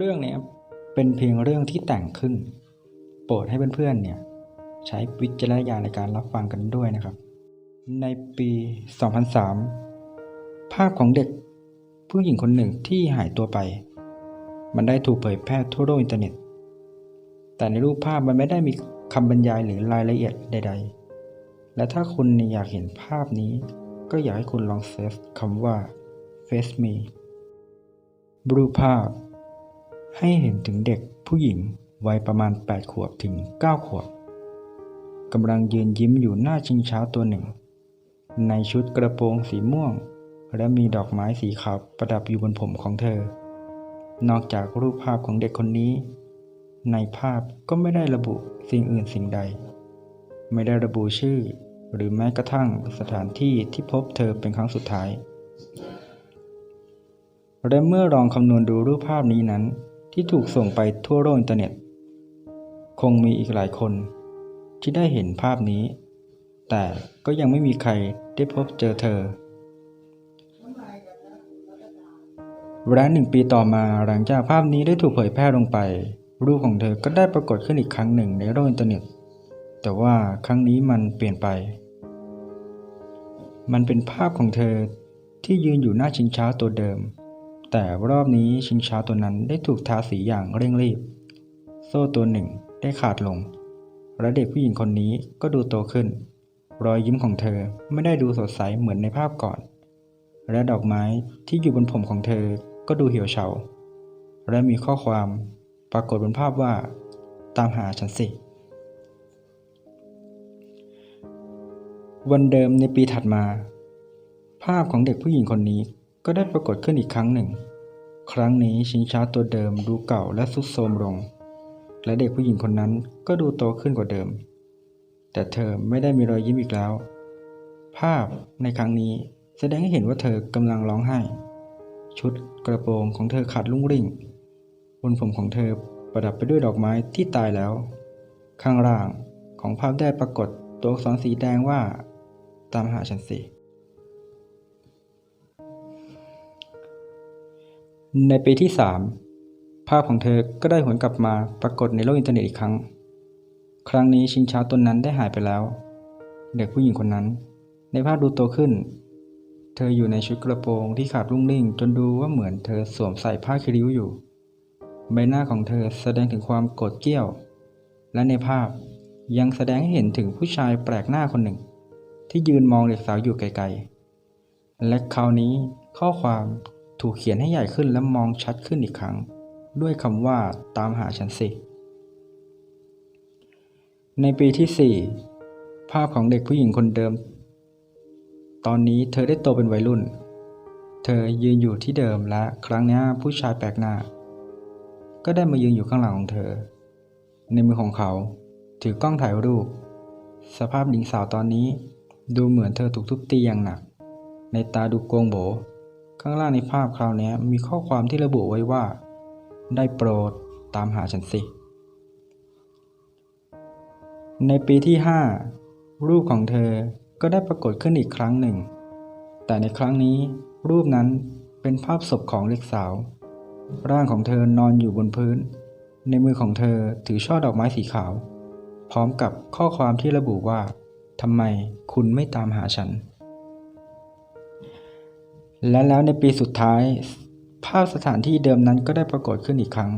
เรื่องนี้เป็นเพียงเรื่องที่แต่งขึ้น โปรดให้เพื่อนๆเนี่ยใช้วิจารณญาณในการรับฟังกันด้วยนะครับ ในปี 2003 ภาพของเด็กผู้หญิงคนหนึ่งที่หายตัวไป มันได้ถูกเผยแพร่ทั่วโลกอินเทอร์เน็ต แต่ในรูปภาพมันไม่ได้มีคำบรรยายหรือรายละเอียดใด ๆ และถ้าคุณอยากเห็นภาพนี้ ก็อยากให้คุณลองเซิร์ชคำว่า face me รูปภาพ ให้เห็นถึงเด็กผู้หญิงวัยประมาณ 8 ขวบถึง 9 ขวบกำลังยืนยิ้มอยู่หน้าชิงช้าตัวหนึ่ง ในชุดกระโปรงสีม่วง และมีดอกไม้สีขาวประดับอยู่บนผมของเธอ นอกจากรูปภาพของเด็กคนนี้ ในภาพก็ไม่ได้ระบุสิ่งอื่นสิ่งใด ไม่ได้ระบุชื่อ หรือแม้กระทั่งสถานที่ที่พบเธอเป็นครั้งสุดท้าย และเมื่อลองคำนวณดูรูปภาพนี้นั้น ที่ถูกส่งไปทั่วโลกอินเทอร์เน็ต คงมีอีกหลายคนที่ได้เห็นภาพนี้ แต่ก็ยังไม่มีใครได้พบเจอเธอ และหนึ่งปีต่อมาหลังจากภาพนี้ได้ถูกเผยแพร่ลงไป รูปของเธอก็ได้ปรากฏขึ้นอีกครั้งหนึ่งในโลกอินเทอร์เน็ต แต่ว่าครั้งนี้มันเปลี่ยนไป มันเป็นภาพของเธอที่ยืนอยู่หน้าชิงช้าตัวเดิม แต่รอบนี้ชิงช้าตัวนั้นได้ถูกทาสีอย่างเร่งรีบ โซ่ตัวหนึ่งได้ขาดลง และเด็กผู้หญิงคนนี้ก็ดูโตขึ้น รอยยิ้มของเธอไม่ได้ดูสดใสเหมือนในภาพก่อน และดอกไม้ที่อยู่บนผมของเธอก็ดูเหี่ยวเฉา และมีข้อความปรากฏบนภาพว่า ตามหาฉันสิ วันเดิมในปีถัดมา ภาพของเด็กผู้หญิงคนนี้ ก็ได้ปรากฏขึ้นอีกครั้งหนึ่ง ครั้งนี้ชิงช้าตัวเดิมดูเก่าและทรุดโทรมลง และเด็กผู้หญิงคนนั้นก็ดูโตขึ้นกว่าเดิม แต่เธอไม่ได้มีรอยยิ้มอีกแล้ว ภาพในครั้งนี้แสดงให้เห็นว่าเธอกำลังร้องไห้ ชุดกระโปรงของเธอขาดลุ่งริ่ง บนผมของเธอประดับไปด้วยดอกไม้ที่ตายแล้ว ข้างล่างของภาพได้ปรากฏตัวอักษรสีแดงว่า ตามหาฉันสิ ในปีที่ 3 ภาพของเธอก็ได้หวนกลับมาปรากฏในโลกอินเทอร์เน็ตอีกครั้ง ครั้งนี้ชิงช้าตนนั้นได้หายไปแล้ว เด็กผู้หญิงคนนั้น ในภาพดูโตขึ้น เธออยู่ในชุดกระโปรงที่ขาดรุ่งริ่งจนดูว่าเหมือนเธอสวมใส่ผ้าคิริ้วอยู่ ใบหน้าของเธอแสดงถึงความโกรธเกรี้ยว และในภาพยังแสดงให้เห็นถึงผู้ชายแปลกหน้าคนหนึ่ง ที่ยืนมองเด็กสาวอยู่ไกลๆและคราวนี้ข้อความ ถูกเขียนให้ใหญ่ขึ้นและมองชัดขึ้นอีกครั้ง ด้วยคำว่าตามหาฉันสิ ในปีที่ 4 ภาพของเด็กผู้หญิงคนเดิม ตอนนี้เธอได้โตเป็นวัยรุ่น เธอยืนอยู่ที่เดิมและครั้งนี้ผู้ชายแปลกหน้า ก็ได้มายืนอยู่ข้างหลังของเธอ ในมือของเขาถือกล้องถ่ายรูป สภาพหญิงสาวตอนนี้ ดูเหมือนเธอถูกทุบตีอย่างหนัก ในตาดูโกงโบ ข้างล่างในภาพคราวนี้มีข้อความที่ระบุไว้ว่า ได้โปรดตามหาฉันสิ ในปีที่ 5 รูปของเธอก็ได้ปรากฏขึ้นอีกครั้งหนึ่ง แต่ในครั้งนี้รูปนั้นเป็นภาพศพของเด็กสาว ร่างของเธอนอนอยู่บนพื้น ในมือของเธอถือช่อดอกไม้สีขาว พร้อมกับข้อความที่ระบุว่าทำไมคุณไม่ตามหาฉัน และแล้วในปีสุดท้าย ภาพสถานที่เดิมนั้นก็ได้ปรากฏขึ้นอีกครั้ง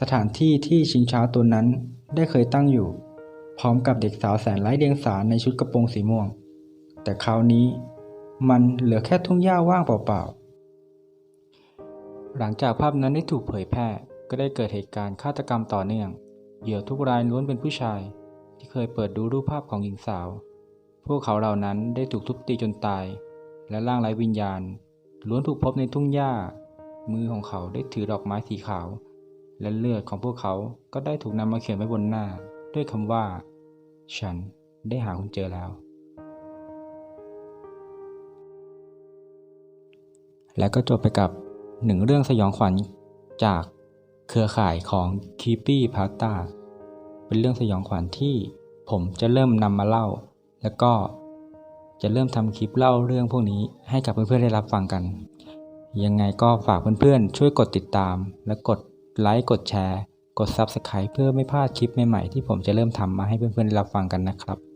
สถานที่ที่ชิงช้าตัวนั้นได้เคยตั้งอยู่ พร้อมกับเด็กสาวแสนไร้เดียงสาในชุดกระโปรงสีม่วง แต่คราวนี้มันเหลือแค่ทุ่งหญ้าว่างเปล่าๆ หลังจากภาพนั้นได้ถูกเผยแพร่ ก็ได้เกิดเหตุการณ์ฆาตกรรมต่อเนื่อง เหยื่อทุกรายล้วนเป็นผู้ชาย ที่เคยเปิดดูรูปภาพของหญิงสาว พวกเขาเหล่านั้นได้ถูกทุบตีจนตาย และร่างไร้วิญญาณ ล้วนถูกพบในทุ่งหญ้า มือของเขาได้ถือดอกไม้สีขาว และเลือดของพวกเขาก็ได้ถูกนำมาเขียนไว้บนหน้า ด้วยคำว่า ฉันได้หาคุณเจอแล้ว และก็จบไปกับหนึ่งเรื่องสยองขวัญจากเครือข่ายของ Creepy Pasta เป็นเรื่องสยองขวัญที่ผมจะเริ่มนำมาเล่า แล้วก็ จะเริ่มทำคลิปเล่าเรื่องพวกนี้ให้กับเพื่อนๆได้รับฟังกัน ยังไงก็ฝากเพื่อนๆช่วยกดติดตาม และกดไลค์กดแชร์ กด Subscribe เพื่อไม่พลาดคลิปใหม่ๆที่ผมจะเริ่มทำมาให้เพื่อนๆได้รับฟังกันนะครับ